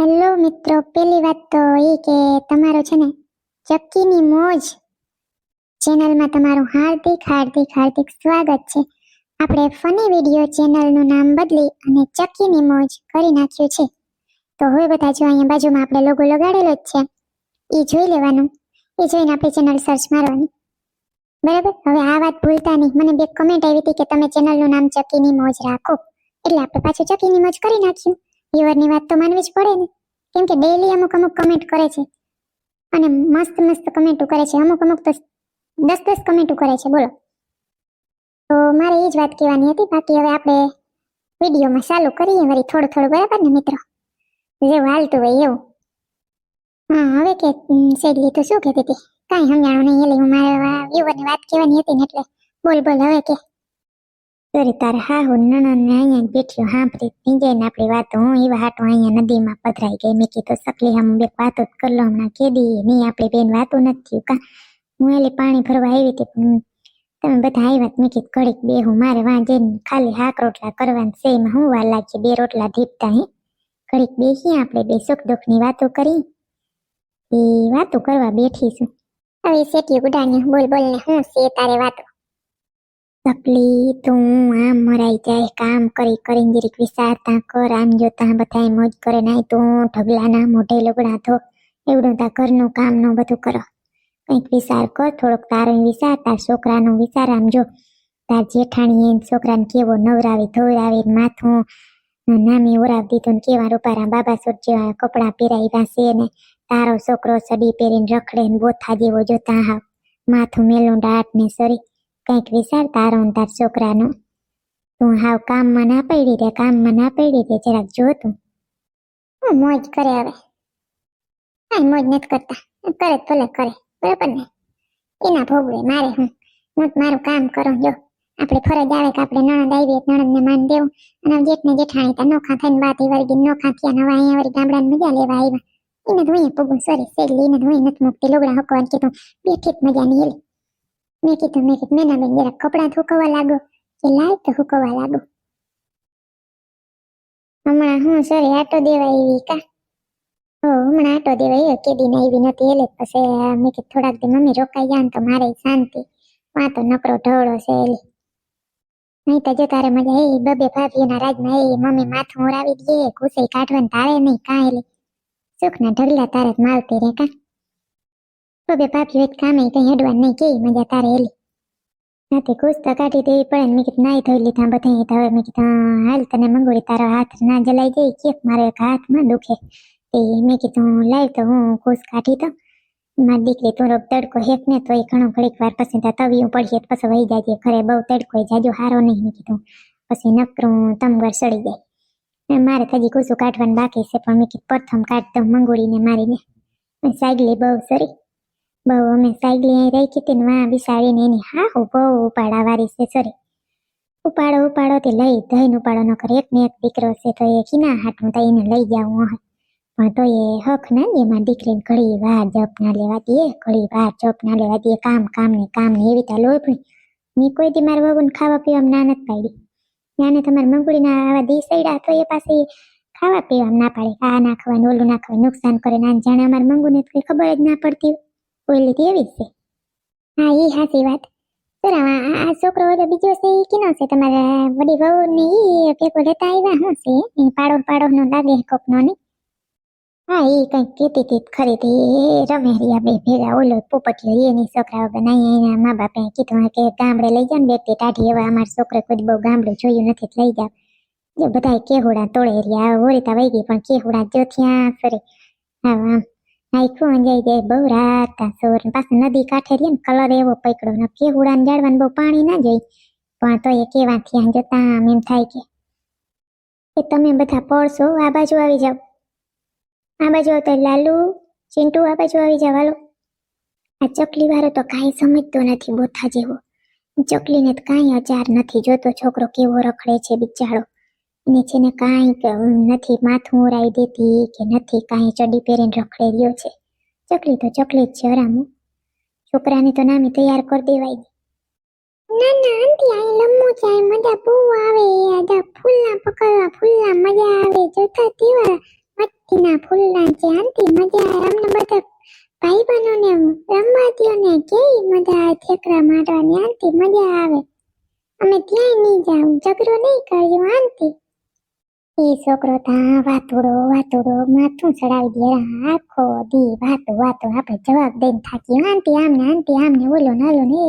Hello મિત્રો, પેલી વાત તો એ કે તમારો છે ને ચક્કીની મોજ ચેનલમાં તમારું હાર્દિક હાર્દિક હાર્દિક સ્વાગત છે. આપણે ફની વીડિયો ચેનલનું નામ બદલી અને ચક્કીની મોજ કરી નાખ્યું છે. તો હવે બધા જો અહીંયા બાજુમાં આપણે લોગો લગાડેલો જ છે. એ જોઈ લેવાનું. એ જોઈને આપણી ચેનલ સર્ચ મારવાની. બરાબર? હવે આ વાત ભૂલતા નહીં. મને બે કમેન્ટ આવી હતી કે તમે ચેનલનું નામ ચક્કીની મોજ રાખો. એટલે આપણે પાછું ચક્કીની મોજ કરી નાખ્યું વ્યુઅરની વાત તો માનવી જ પડે ને? કેમ કે ડેઈલી અમુક અમુક કમેન્ટ કરે છે. અને મસ્ત મસ્ત કમેન્ટો કરે છે. અમુક અમુક તો દસ દસ કમેન્ટો કરે છે. બોલો. તો મારે એ જ વાત કહેવાની હતી. બાકી હવે આપણે વિડીયોમાં ચાલુ કરીએ વળી થોડું થોડું, બરાબર ને મિત્રો? જેવું હાલતું હોય એવું. હા, હવે કે શેડલી તો શું કહેતી હતી? કાંઈ સમજાણું નહીં, એટલે હું મારે વ્યુઅરની વાત કહેવાની હતી ને એટલે બોલ બોલ, હવે કે. સરી તારે હા હું નણંદ ને અહીંયા બેઠ્યો સાંભળી નીંજાઈને આપણી વાતો હું એવા હાટો અહીંયા નદીમાં પધરાઈ ગઈ. મેં કીધું, સકલી, હમ બે વાતો જ કરલો હમણાં કેદી નહીં, આપણે બેન વાતો નથી કા? હું એલી પાણી ભરવા આવી હતી તમે બધા આવ્યા મેં કીધું, ઘડીક બે હું મારે વાં જઈને ખાલી હાક રોટલા કરવાનું છે. એમાં હું વાર લાગશે બે રોટલા ધીપતા, હે? ઘડીક બેસીએ આપણે બે સુખ દુઃખની વાતો કરી. એ વાતો કરવા બેઠી છું. હવે શેઠી ગુડાની બોલ બોલ ને હું છે તારે વાતો તકલી તું આમ મરાઈ જાય, કામ કરી કરીને જરીક વિચારતા કર, આમ જોતા બધા મોજ કરે, નાય તું ઢગલાના મોઢે લગડા ધો, એવડું તા ઘરનું કામનું બધું કરો. કંઈક વિચાર કર, થોડોક તારો વિચાર, તાર છોકરાનો વિચાર, આમ જો, તાર જેઠાણી એને છોકરાને કેવો નવરાવી ધોરાવી માથું નામી ઓરાવી દીધું ને કેવા રૂપારા બાબા સોટ જેવા કપડાં પહેરાવ્યા છે ને, તારો છોકરો સડી પહેરીને રખડે ને બોથા જેવો જોતા હા માથું મેલું દાટ ને સરી કંઈક વિચાર તારો તાર છોકરાનો. તું હાવ કામમાં ના પડી દે કામમાં ના પડી દે જરાક જો તું. હું મોજ કરે હવે. કાંઈ મોજ નથી કરતા. કરે ભલે કરે, બરાબર ને? એના ભોગવે, મારે હું. હું મારું કામ કરું, જો. આપણે ફરજ આવે કે આપણે નણંદ આવી નણંદને માન દેવું. અને જેઠને જેઠાણી તા નોખા થઈને બાત વર્ગી નોખા થયા ને અહીંયા વળી ગામડાની મજા લેવા આવ્યા. એને ધોઈએ પગું સોરી સેલી એને ધોઈ નથી મૂકતી. લોગડા હકવાનું કીધું. બેઠી મજા નહીં એલી મેં કીધું મેં કીધું મેના બેન જરા કપડાં ધોકવા લાગો. કે લાય તો હુકવા લાગો. હમણાં હું સર આટો દેવા આવી કા? હો હમણાં આટો દેવા આવ્યો કે દિન આવી નથી એટલે પછી મેં કીધું, થોડાક દી મમ્મી રોકાઈ ને તો મારે શાંતિ. વાં તો નકરો ઢવળો છે એલી નહીં તો જો તારે મજા એ બબે ભાભીઓના રાજમાં એ મમ્મી માથું ઓરાવી દે ઘૂસે કાઢવાનું તારે નહીં કાંઈ સુખના ઢગલા તારે માલતી રે કા? બબે ભાભીઓ જ કામે કઈ હેડવાનું નહીં કેવી મજા તારે એલી નાથી ખુશ તો કાઢી દેવી પડે મેં કીધું, નાઈ ધોઈ લીધા બધા હવે મેં કીધું હાલ તને મંગોળી તારો હાથ ના જલાઈ જાય કે મારો એક હાથમાં દુખે. તે મેં કીધું લાવ તો હું ખુશ કાઢી તો મારી દીકરી તું રોગ તડકો હેક ને તો એ ઘણો ઘડીક વાર પછી ત્યાં તવિયું પડીએ પછી વહી જાય ખરે બહુ તડકો જાજો હારો નહીં મેં કીધું. પછી નકરું તમગર સડી જાય. મારે હજી કુસું કાઢવાનું બાકી છે, પણ મેં કીધું, પ્રથમ કાઢતો મંગોળીને મારીને. સાગલી બહુ સરી. બહુ અમે સાયકલી અહીં રાખી હતી ને વાં બિસાડીને એની હા બહુ ઉપાડા વારી છે સરી ઉપાડો ઉપાડો તે લઈ ધઈને ઉપાડો નો કરે એક ને એક દીકરો છે તો એ કિના હાટું તો એને લઈ જાવું હોય. પણ તો એ હક ના દે માં દીકરીને ઘડી વાર જપ ના લેવા દે ઘડી વાર જપ ના લેવા દે, કામ કામ ને કામ ને એવી તા લોભણી મેં કોઈ દી મારા બાબુને ખાવા પીવામાં ના નથી પાડી. ત્યાંને તમારે મંગળીના આવા દી સૈડા તો એ પાસે ખાવા પીવા ના પાડે. આ નાખવાનું ઓલું નાખવાનું નુકસાન કરે ના જાણે અમારે મંગુને કઈ ખબર જ ના પડતી ઓલી તો એવી છે? હા એ હાચી વાત. સર આ છોકરો ઓલો બીજો છે એ કેનો છે? તમારા વડી વહુ ને એ ભેગો લેતા આવ્યા શું છે? એ પાડો પાડો નો લાગે કોકનો ને? હા એ કંઈક કીધી હતી ખરી હતી એ રમે રહ્યા બે ભેગા, ઓલો પોપટીયો એની છોકરા નહીં એના મા બાપે કીધું કે ગામડે લઈ જાવ ને બેટી ટાઢી એવા અમારા છોકરે કોઈ બહુ ગામડું જોયું નથી લઈ જાવ જો બધા કેહુડા તોડે રહ્યા ઓરીતા વહી ગઈ, પણ કેહુડા જો ત્યાં ફરી હા આમ અંજાઈ જાય? બહુ રાત સોર પાછું નદી કાંઠે રહી ને કલર એવો પકડો ને કેહુડા ને જાડવાનું બહુ પાણી ના જાય. પણ તો એ કેવા આમ જતા આમ એમ થાય કે કે તમે બધા પડશો, આ બાજુ આવી જાવ આ બાજુ આવતા લાલુ, ચિંટુ, આ બાજુ આવી જાવ હાલો. આ ચકલી વાળો તો કાંઈ સમજતો નથી, બોથા જેવો. ચકલીને તો કાંઈ અચાર નથી, જોતો છોકરો કેવો રખડે છે બિચારો. ને કાંઈ નથી માથું ઓરાઈ દેતી કે નથી કાંઈ ચડી પહેરીને રખડે રહ્યો છે. ચકલી તો ચકલી જ છે હરામું. છોકરાને તો નામે તૈયાર કરી દેવાય આંટી મજા આવે મજા આવે, જોતા તેવા રમવા દ્યો ને મજા આવે ઠેકડા મારવાની, આંટી, મજા આવે. અમે ક્યાંય નહીં જાઉં, ઝઘડો નહીં કર્યો આંટી. એ છોકરો તા વાતુડો વાતુડો માથું ચડાવી દે આખો દી વાતો વાતો આપણે જવાબ દઈને થાકી આંટી આમને આંટી આમને, ઓલો ને ઓલો ને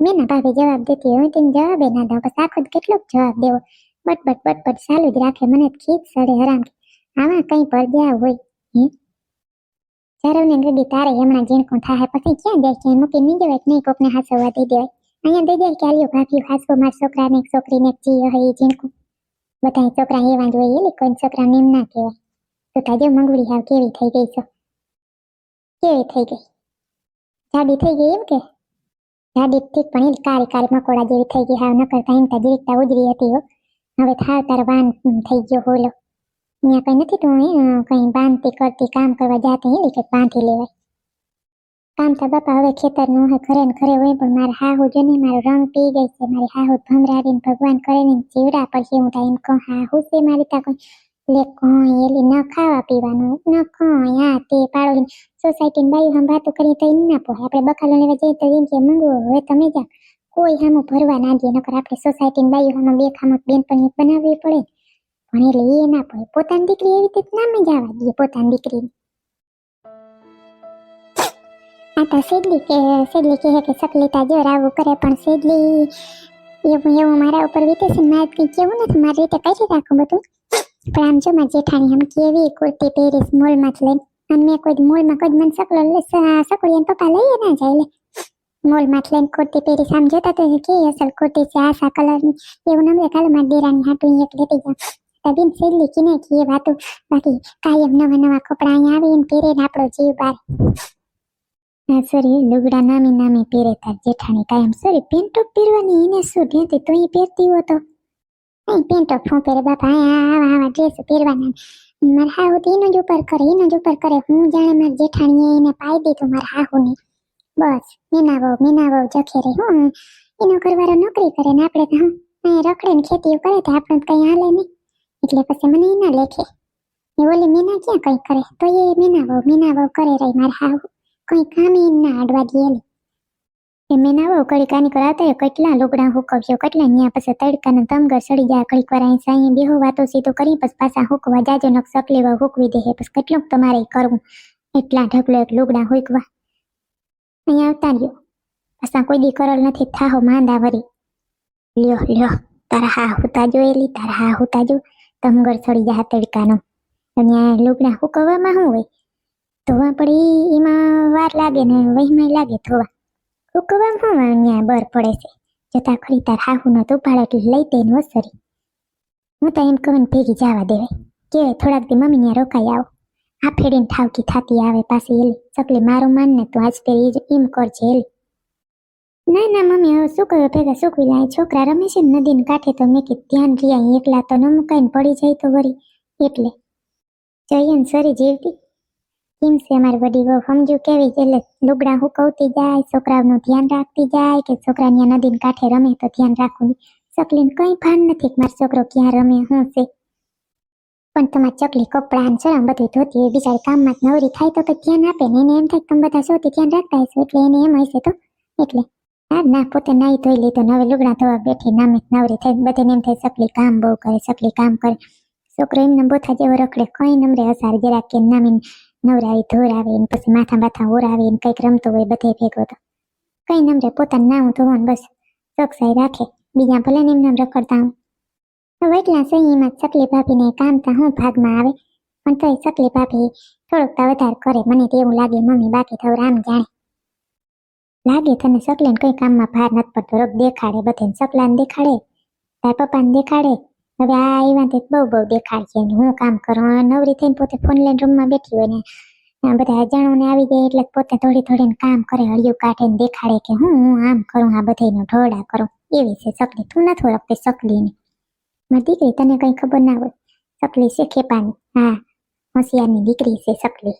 મેના ભાભી જવાબ દેતી હોય તેને જવાબ ના દો બસ આખો કેટલોક જવાબ દેવો. બટબટ બટબટ ચાલુ જ રાખે. મને ખીજ સડે હરામ આમાં કઈ પડ્યા હોય. હે? ગડી તારે હમણાં ઝીણકું થાય પછી ક્યાં જાય ક્યાં મૂકી નહીં જવાય નહીં? કોકને હાસવવા દઈ દેવાય. અહીંયા દઈ જાય કે આલ્યો ભાભી હાસવો. માર છોકરાને છોકરીને એક હોય ઝીણકું. બધા છોકરા એવા જ હોય એટલે કોઈ છોકરા એમ ના કહેવાય. તો તાજો મંગળી હાવ કેવી થઈ ગઈ છો? કેવી થઈ ગઈ? જાડી થઈ ગઈ એમ કે? જાડી ઠીક પણ એ કાળી કાળી મકોડા જેવી થઈ ગઈ, હાવ નકર એમ તા જીરીકતા ઉજરી હતી હવે થાવ તાર વાન થઈ ગયો હોલો. ત્યાં કઈ નથી તું કઈ બાંધતી કરતી કામ કરવા જાતી એટલે કે બાંધી લેવાય. કામ તો બાપા હવે ખેતરનું હોય, ઘરે ને ઘરે હોય, પણ મારા હાહુ જો ને મારો રંગ પી ગઈ છે, મારી હાહુ ભમરાડીને ભગવાન કરે ને જીવડા પડશે હું એમ કહું, હાહુ છે મારી તા કોઈ. લે કોઈ એલી, ન ખાવા પીવાનું, ન કોઈ આ તે પાડો સોસાયટી બાયું હમ વાતો કરી તો એમ ના પોહે આપણે બખાલો લેવા જઈએ તો એમ કે મંગવો હવે તમે જાઓ કોઈ હામું ભરવા ના દે, નકર આપણે સોસાયટી બાયું હામાં બે ખામક બેન પણ બનાવવી પડે પણ એટલે એ ના પડે પોતાની દીકરી એવી રીતે ના મજા આવવા દે પોતાની દીકરીને. આ તો સેડલી કે સેડલી કહે કે સકલીતા જો આવું કરે પણ સેડલી એવું એવું મારા ઉપર વીતે છે મારે કંઈ કેવું નથી, મારી રીતે કરી રાખું બધું. પણ આમ જો મારી જેઠાણી આમ કેવી કુર્તી પહેરીશ મોલમાં જ લઈને. અને મેં કોઈ મોલમાં કોઈ મને સકલો સકડી એને પપ્પા લઈએ ના જાય લે. મોલમાં જ લઈને કુર્તી પહેરીશ આમ જોતા તો કે અસલ કુર્તી છે, આશા કલરની એવું નમે કાલે મારી દેરાની હાટું એક લેતી જાઉં. તબીન સેડલી કિને કે વાતો, બાકી કાયમ નવા નવા કપડાં અહીંયા આવીને પહેરે આપણો જીવ બાર. સરી લુગડા નામી નામી પહેરે તાર જેઠાણી કાયમ સરી પેન્ટો પહેરવાની એને શું ધ્યાનથી તું પહેરતી હો તો. નહીં પેન્ટો ફોં પહેરે બાપા? આવા આવા ડ્રેસ પહેરવાના. મારા હાહુ તો એનો જ ઉપર કરે, એનો જ ઉપર કરે. હું જાણે મારી જેઠાણીએ એને પાઈ દીધું મારા હાહુને. બસ, મીનાવો મીનાવો જખે રે હું. એનો ઘરવાળો નોકરી કરે ને આપણે તો હું રખડે ને ખેતી કરે તો આપણે કંઈ હાલે નહીં. એટલે પછી મને એના લેખે. એ ઓલી મીના ક્યાં કંઈ કરે? તો એ મીનાવો મીનાવો કરે રહી મારા હાહુ. કોઈ કામે ના આડવા દિયેલી એ મેં ના બહુ કડી કાની કરાતા કેટલા લુગડા હુકવ્યો, કેટલા ન્યા પછી તડકાના તમગર સડી જાય ઘડીક વાર અહીં સાંઈ બેહો વાતો સીધું કરી, પછી પાછા હુકવા જાજો નક સકલેવા હુકવી દે પછી કેટલુંક તમારે કરવું. એટલા ઢગલો એક લુગડા હુકવા. અહીંયા આવતા રહ્યો. પાછા કોઈ દી કરલ નથી, થાહો માંદા વરી. લ્યો લ્યો, તારા હા હુતા જોયેલી તારા હા હુતા જો. સડી જાય તડકાનો. લુગડા હુકવવામાં શું હોય? ધોવા પડી, એમાં વાર લાગે ને વહીમાં લાગે ધોવા. ઉકવા હું અહીંયા બર પડે છે? જતા ખરી તાર ઉપાડે એટલે લઈ દે વસરી હું તો એમ કહું ભેગી જવા દેવાય. કે થોડાક દી મમ્મી ત્યાં રોકાઈ આવો. આ ફેડીને ઠાવકી થાતી આવે પાછી એલી ચકલી મારું માન ને તું આજ તે એમ કરજે એલી ના ના, મમ્મી, હવે શું કહ્યું ભેગા સુકવી લાય છોકરા રમે છે ને નદીને કાંઠે તો મેં કે ધ્યાન રહ્યા એકલા તો ન મુકાઈને પડી જાય તો વળી એટલે. જઈએ ને સરી જીવતી. કેમ છે અમારી વડીલો? સમજ્યું કેવી? એટલે લુગડા હુકવતી જાય છોકરાઓનું ધ્યાન રાખતી જાય કે છોકરાની નદીને કાંઠે રમે તો ધ્યાન રાખવું ચકલીને કઈ ભાન નથી મારો છોકરો ક્યાં રમે, હું છે? પણ તમારે ચકલી કપડાં ને બધું ધોતી હોય, બિચારી કામમાં નવરી થાય તો ધ્યાન આપે ને એને એમ થાય તમે બધા શોધી ધ્યાન રાખતા હશો એટલે એને એમ હશે તો? એટલે ના ના, પોતે નાઈ ધોઈ લીધો નવે લુગડા ધોવા બેઠી, નામે નવરી થઈ બધાને એમ થાય ચકલી કામ બહુ કરે, ચકલી કામ કરે. છોકરો એમને બોથા જેવો રખડે, કઈ નમરે હસાર જરાક કે નામીને નવરાવી ધોરાવી ને પછી માથા માથા ઓરાવી ને કંઈક રમતો હોય બધે ભેગો તો. કઈ નમરે, પોતાનું નામ ધોવાનું બસ ચોકસાઈ રાખે, બીજા ભલે ને એમને રખડતા હું એટલા સહીમાં ચકલી ભાભીને કામ હું ભાગમાં આવે, પણ તોય ચકલી ભાભી થોડુંક તો વધારે કરે, મને તો એવું લાગે મમ્મી બાકી તો રામ જાણે. લાગે તને ચકલીને કઈ કામમાં ભાર નથી પડતો રોગ દેખાડે બધે ચકલાને દેખાડે, તાર પપ્પાને દેખાડે હવે આ આવ્યા તે બહુ બહુ દેખાય છે હું કામ કરું? આ નવરી થઈને પોતે ફોન લઈને રૂમમાં બેઠી હોય ને બધા અજાણોને આવી જાય એટલે પોતે થોડી થોડીને કામ કરે, હળિયું કાઢે ને દેખાડે કે હું હું આમ કરું, આ બધાયનું ઢોળા કરું. એવી છે સકલી. તું નથી ઓળખતી સકલીને. મારી દીકરી તને કઈ ખબર ના હોય. સકલી છે ખેપાની. હા, હોશિયારની દીકરી છે ચકલી